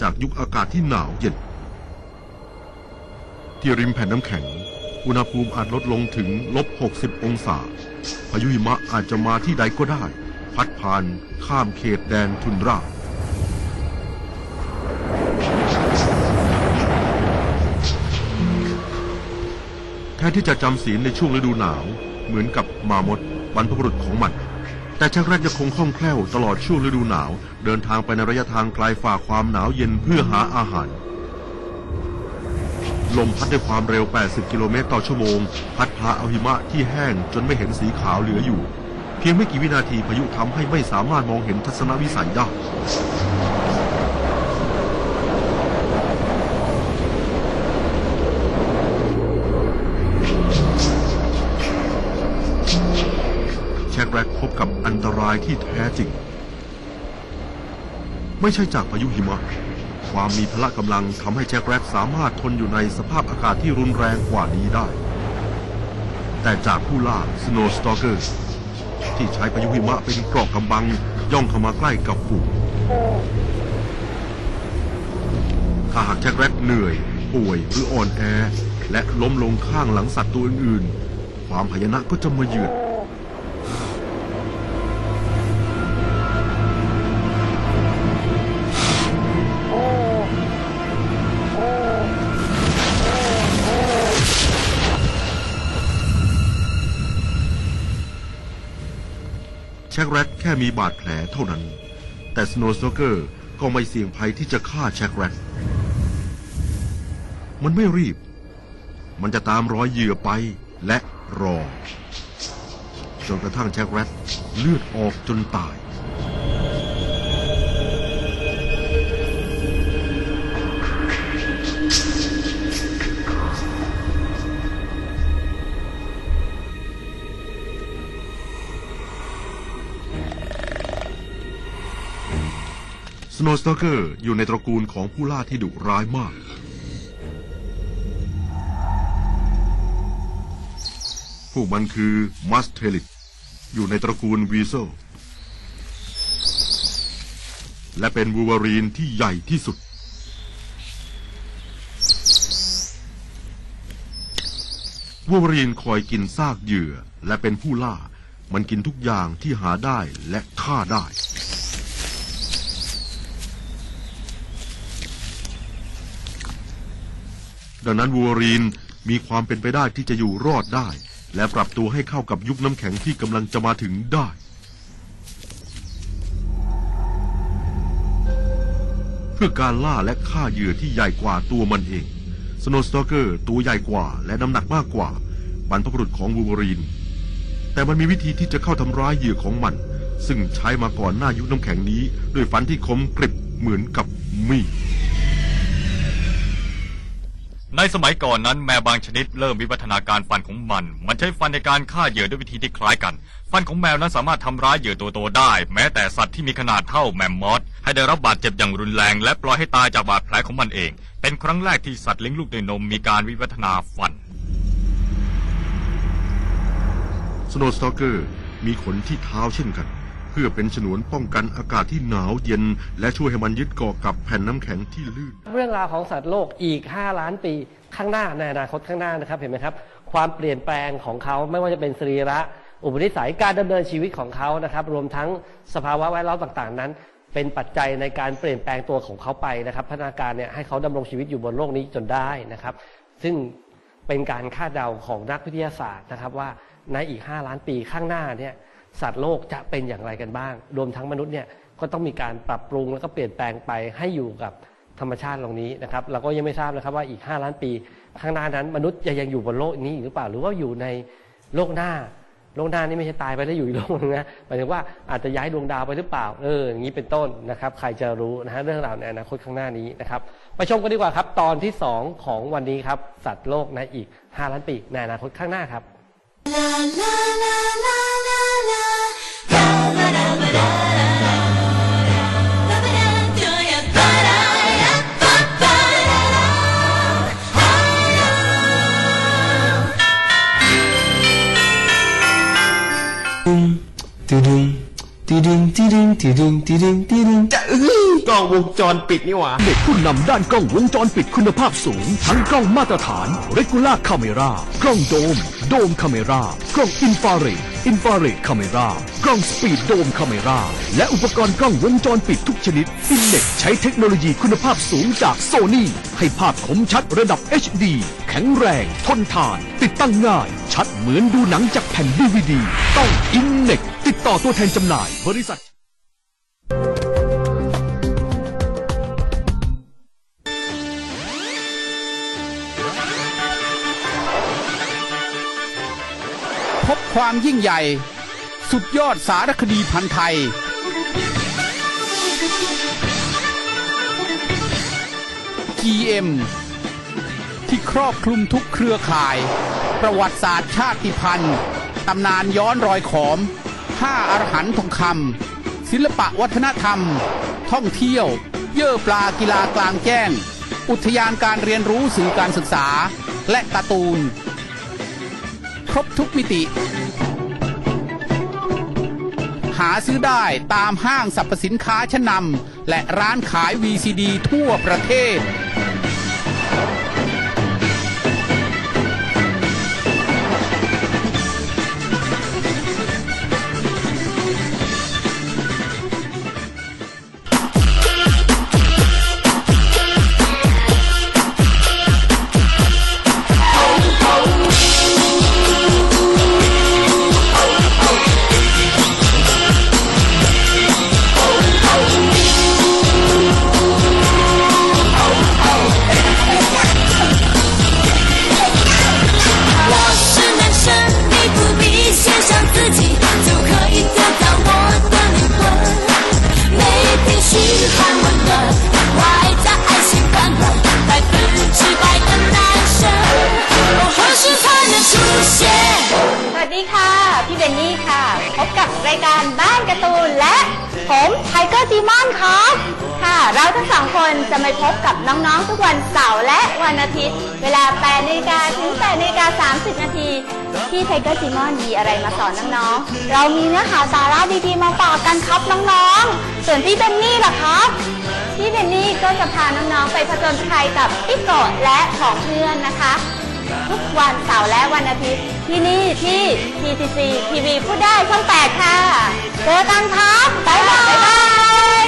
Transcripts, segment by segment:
จากยุคอากาศที่หนาวเย็น ที่ริมแผ่นน้ำแข็ง อุณหภูมิอาจลดลงถึงลบ 60 องศา พายุหิมะอาจจะมาที่ใดก็ได้ พัดผ่านข้ามเขตแดนทุนราแทนที่จะจำศีลในช่วงฤดูหนาวเหมือนกับมามดบรรพบุรุษของมัน แต่ชักแรกยังคงคล่องแคล่วตลอดช่วงฤดูหนาว เดินทางไปในระยะทางไกลฝ่าความหนาวเย็นเพื่อหาอาหาร ลมพัดด้วยความเร็ว 80 กิโลเมตรต่อชั่วโมง พัดพาเอาหิมะที่แห้งจนไม่เห็นสีขาวเหลืออยู่ เพียงไม่กี่วินาทีพายุทำให้ไม่สามารถมองเห็นทัศนวิสัยได้ พบกับอันตรายที่แท้จริง ไม่ใช่จากพายุหิมะ ความมีพละกำลังทำให้แจ็คแร็กสามารถทนอยู่ในสภาพอากาศที่รุนแรงกว่านี้ได้ แต่จากผู้ล่า Snow Stalker ที่ใช้พายุหิมะเป็นเกรอกกำบังย่องเข้ามาใกล้กับฝูงถ้าหากแจ็คแร็กเหนื่อย ป่วยหรืออ่อนแอ และล้มลงข้างหลังสัตว์ตัวอื่นๆ ความพยานะก็จะมาเยือน ช็กแรดแค่มีบาดแผลเท่านั้น แต่สโนว์สโนเกอร์ก็ไม่เสี่ยงภัยที่จะฆ่าแช็กแรดมันไม่รีบ มันจะตามรอยเหยื่อไปและรอ จนกระทั่งแช็กแรดเลือดออกจนตาย สโนว์สโตเกอร์อยู่ในตระกูลของผู้ล่าที่ดุร้ายมาก พวกมันคือมัสเทลิตอยู่ในตระกูลวีโซลและเป็นวูวารีนที่ใหญ่ที่สุด วูวารีนคอยกินซากเหยื่อและเป็นผู้ล่า มันกินทุกอย่างที่หาได้และฆ่าได้ ดังนั้นวูวรีนมีความเป็นไปได้ที่จะอยู่รอดได้ และปรับตัวให้เข้ากับยุคน้ำแข็งที่กำลังจะมาถึงได้เพื่อการล่าและฆ่าเหยื่อที่ใหญ่กว่าตัวมันเอง สโนสตอเกอร์ตัวใหญ่กว่าและน้ำหนักมากกว่าบรรพบุรุษของวูรีน แต่มันมีวิธีที่จะเข้าทำร้ายเหยื่อของมัน ซึ่งใช้มาก่อนหน้ายุคน้ำแข็งนี้ ด้วยฟันที่คมกริบเหมือนกับมีด ในสมัยก่อนนั้นแมวบางชนิดเริ่มวิวัฒนาการฟันของมัน มันใช้ฟันในการฆ่าเหยื่อด้วยวิธีที่คล้ายกัน ฟันของแมวนั้นสามารถทำร้ายเหยื่อตัวโตได้ แม้แต่สัตว์ที่มีขนาดเท่าแมมมอสให้ได้รับบาดเจ็บอย่างรุนแรง และปล่อยให้ตายจากบาดแผลของมันเอง เป็นครั้งแรกที่สัตว์เลี้ยงลูกด้วยนมมีการวิวัฒนาฟัน สโนว์สตอเกอร์มีขนที่เท้าเช่นกัน เพื่อเป็นฉนวนป้องกันอากาศที่หนาวเย็น และช่วยให้มันยึดเกาะกับแผ่นน้ำแข็งที่ลื่น เรื่องราวของสัตว์โลกอีก 5 ล้านปีข้างหน้าในอนาคตข้างหน้านะครับเห็นไหมครับ ความเปลี่ยนแปลงของเขาไม่ว่าจะเป็นสรีระ อุปนิสัยการดำเนินชีวิตของเขานะครับ รวมทั้งสภาวะแวดล้อมต่างๆ นั้น เป็นปัจจัยในการเปลี่ยนแปลงตัวของเขาไปนะครับ พัฒนาการเนี่ยให้เขาดำรงชีวิตอยู่บนโลกนี้จนได้นะครับ ซึ่งเป็นการคาดเดาของนักวิทยาศาสตร์นะครับว่าในอีก 5 ล้านปีข้างหน้าเนี่ย สัตว์โลกจะเป็นอย่างไรกันบ้าง รวมทั้งมนุษย์เนี่ยก็ต้องมีการปรับปรุงแล้วก็เปลี่ยนแปลงไปให้อยู่กับธรรมชาติตรงนี้นะครับ เราก็ยังไม่ทราบนะครับว่าอีก 5 ล้านปี ข้างหน้านั้น มนุษย์จะยังอยู่บนโลกนี้หรือเปล่า หรือว่าอยู่ในโลกหน้า โลกหน้านี่ไม่ใช่ตายไปแล้วอยู่อีกโลกนึงนะหมายถึงว่าอาจจะย้ายดวงดาวไปหรือเปล่า เอออย่างนี้เป็นต้นนะครับ ใครจะรู้นะฮะเรื่องราวในอนาคตข้างหน้านี้นะครับไปชมกันดีกว่าครับ ตอนที่ 2 ของวันนี้ครับ สัตว์โลกในอีก 5 ล้านปีในอนาคตข้างหน้าครับ La la la la la la Dum, dum, dum, dum, ทีดึงทีดึงทีดึงจะเอ้ยกล้องวงจรปิดนี่หว่า เด็กผู้นำด้านกล้องวงจรปิดคุณภาพสูง ทั้งกล้องมาตรฐาน Regular Camera กล้องโดม โดม Camera กล้องอินฟราเรดอินฟราเรด Camera กล้องสปีดโดม Camera และอุปกรณ์กล้องวงจรปิดทุกชนิดฟินเน็ตใช้เทคโนโลยีคุณภาพสูงจากโซนี่ให้ภาพคมชัดระดับ HD แข็งแรง ทนทาน ติดตั้งง่าย ชัดเหมือนดูหนังจากแผ่นดีวดีต้องอินเน็กติดต่อตัวแทนจำหน่าย บริษัท พบความยิ่งใหญ่ สุดยอดสารคดีพันไทย GM ที่ครอบคลุมทุกเครือข่าย ประวัติศาสตร์ชาติพันธุ์ตำนานย้อนรอยขอมห้าอรหันต์ทองคำศิลปะวัฒนธรรม ท่องเที่ยว เย่อปลากีฬากลางแจ้ง อุทยานการเรียนรู้สื่อการศึกษา และการ์ตูน บทุกมิติ หาซื้อได้ตามห้างสรรพสินค้าชั้นนำและร้านขาย VCD ทั่วประเทศ ผมไทเกอร์จีมอนครับ ค่ะ เราทั้งสองคนจะมาพบกับน้องๆ ทุกวันเสาร์และวันอาทิตย์ เวลา8นาฬิกาถึง8นาฬิกา30 นาทีที่ไทเกอร์จีมอนมีอะไรมาสอนน้องๆ เรามีเนื้อหาสาระดีๆ มาฝากกันครับน้องๆ ส่วนพี่เบนนี่ล่ะครับพี่เบนนี่ก็จะพาน้องๆ ไปผจญภัยกับพี่โกะและของเพื่อนนะคะ ทุกวันเสาร์และวันอาทิตย์ที่นี่ที่ TTC ทีวีพูดได้ช่อง 8 ค่ะ เจอกันครับบ๊ายบาย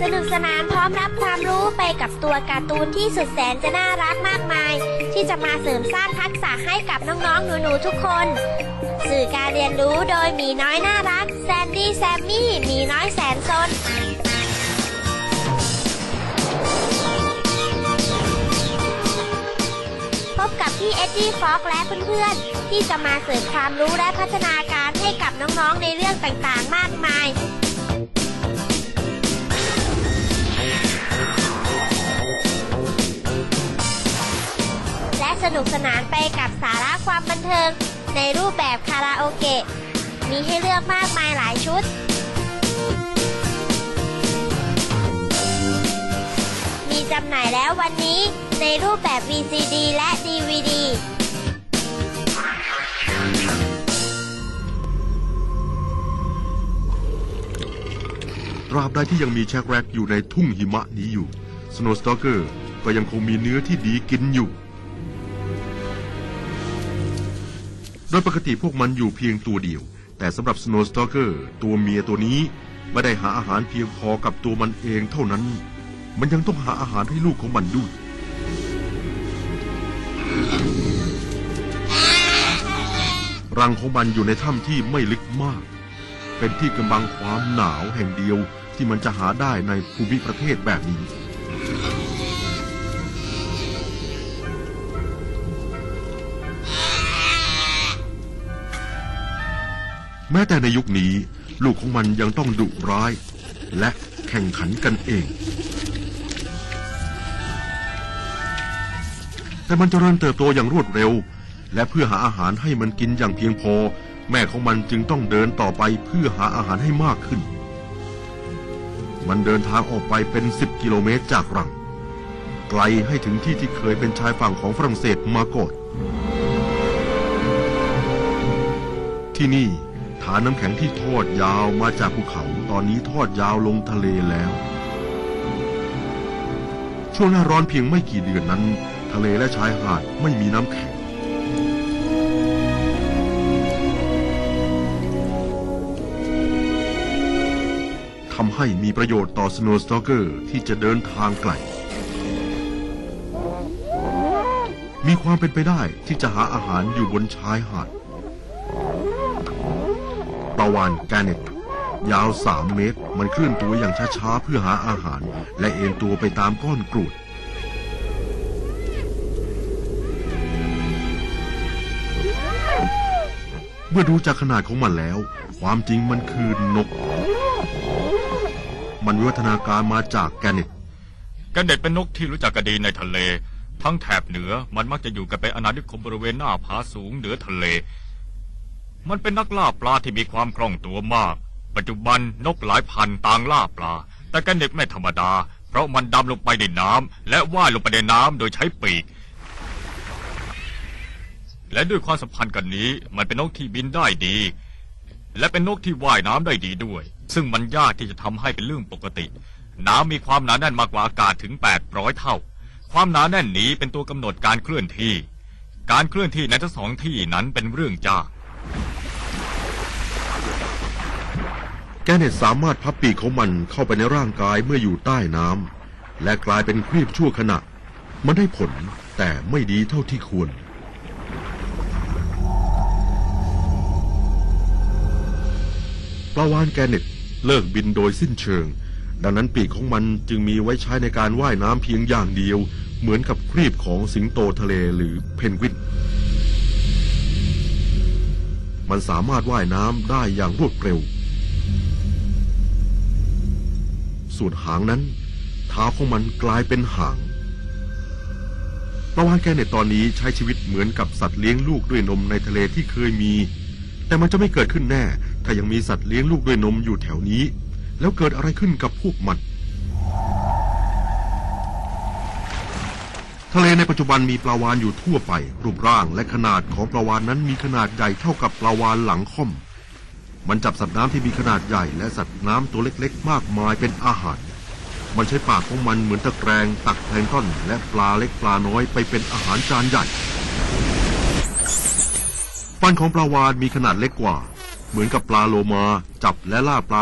สนุกสนานพร้อมรับความรู้ไปกับตัวการ์ตูนที่สุดแสนจะน่ารักมากมาย ที่จะมาเสริมสร้างทักษะให้กับน้องๆ หนูๆ ทุกคน สื่อการเรียนรู้โดยหมีน้อยน่ารัก แซนดี้แซมมี่หมีน้อยแสนซน บกับพี่เอ็ดดี้ฟ็อกและเพื่อนๆ ที่จะมาเสริมความรู้และพัฒนาการให้กับน้องๆในเรื่องต่างๆมากมาย และสนุกสนานไปกับสาระความบันเทิง ในรูปแบบคาราโอเกะ มีให้เลือกมากมายหลายชุดมีจำหน่ายแล้ววันนี้ ในรูปแบบ VCD และ DVD ตราบใดที่ยังมีแชกแรกอยู่ในทุ่งหิมะนี้อยู่ Snow Stalker ก็ยังคงมีเนื้อที่ดีกินอยู่ โดยปกติพวกมันอยู่เพียงตัวเดียว แต่สำหรับ Snow Stalker ตัวเมียตัวนี้ไม่ได้หาอาหารเพียงพอกับตัวมันเองเท่านั้น มันยังต้องหาอาหารให้ลูกของมันด้วย รังของมันอยู่ในถ้ำที่ไม่ลึกมาก เป็นที่กำบังความหนาวแห่งเดียวที่มันจะหาได้ในภูมิประเทศแบบนี้ แม้แต่ในยุคนี้ ลูกของมันยังต้องดุร้าย และแข่งขันกันเอง แต่มันจเจริญเติบโตอย่างรวดเร็ว และเพื่อหาอาหารให้มันกินอย่างเพียงพอ แม่ของมันจึงต้องเดินต่อไปเพื่อหาอาหารให้มากขึ้น มันเดินทางออกไปเป็น 10 กิโลเมตรจากรัง ไกลให้ถึงที่ที่เคยเป็นชายฝั่งของฝรั่งเศสมาก่อนที่นี่ฐานน้ำแข็งที่ทอดยาวมาจากภูเขาตอนนี้ทอดยาวลงทะเลแล้ว ช่วงหน้าร้อนเพียงไม่กี่เดือนนั้น ทะเลและชายหาดไม่มีน้ำแข็ง ทำให้มีประโยชน์ต่อสโนว์สตอเกอร์ที่จะเดินทางไกล มีความเป็นไปได้ที่จะหาอาหารอยู่บนชายหาดปลาวานแกเนตยาว3เมตร มันเคลื่อนตัวอย่างช้าๆ เพื่อหาอาหาร และเอ็นตัวไปตามก้อนกรวดเมื่อดูจากขนาดของมันแล้ว ความจริงมันคือนก มันวิวัฒนาการมาจากแกเน็ตกันเด็ดเป็นนกที่รู้จักกันดีในทะเล ทั้งแถบเหนือมันมักจะอยู่กันเป็นอาณานิคมบริเวณหน้าผาสูงเหนือทะเล มันเป็นนักล่าปลาที่มีความคล่องตัวมาก ปัจจุบันนกหลายพันต่างล่าปลา แต่แกันเด็ดไม่ธรรมดา เพราะมันดำลงไปในน้ำและว่ายลงไปในน้ำโดยใช้ปีกและด้วยความสัมพันธ์กันนี้ มันเป็นนกที่บินได้ดี และเป็นนกที่ว่ายน้ำได้ดีด้วย ซึ่งมันยากที่จะทำให้เป็นเรื่องปกติ น้ำมีความหนาแน่นมากกว่าอากาศถึง 800 เท่า ความหนาแน่นนี้เป็นตัวกำหนดการเคลื่อนที่ การเคลื่อนที่ในทั้งสองที่นั้นเป็นเรื่องยาก แกเน็ตสามารถพับปีกของมันเข้าไปในร่างกายเมื่ออยู่ใต้น้ำและกลายเป็นครีบชั่วขณะ มันได้ผลแต่ไม่ดีเท่าที่ควร ปลาวานแกเน็ต เลิกบินโดยสิ้นเชิง ดังนั้นปีกของมันจึงมีไว้ใช้ในการว่ายน้ำเพียงอย่างเดียว เหมือนกับครีบของสิงโตทะเลหรือเพนกวิน มันสามารถว่ายน้ำได้อย่างรวดเร็ว ส่วนหางนั้น เท้าของมันกลายเป็นหางปลาวานแกเนตตอนนี้ใช้ชีวิตเหมือนกับสัตว์เลี้ยงลูกด้วยนมในทะเลที่เคยมี แต่มันจะไม่เกิดขึ้นแน่ ถ้ายังมีสัตว์เลี้ยงลูกด้วยนมอยู่แถวนี้ แล้วเกิดอะไรขึ้นกับพวกมันทะเลในปัจจุบันมีปลาวานอยู่ทั่วไป รูปร่างและขนาดของปลาวานนั้นมีขนาดใหญ่เท่ากับปลาวานหลังค่อม มันจับสัตว์น้ำที่มีขนาดใหญ่และสัตว์น้ำตัวเล็กๆ มากมายเป็นอาหาร มันใช้ปากของมันเหมือนตะแกรงตักแพลงต้นและปลาเล็กปลาน้อยไปเป็นอาหารจานใหญ่ฟันของปลาวานมีขนาดเล็กกว่า เหมือนกับปลาโลมาจับและล่าปลา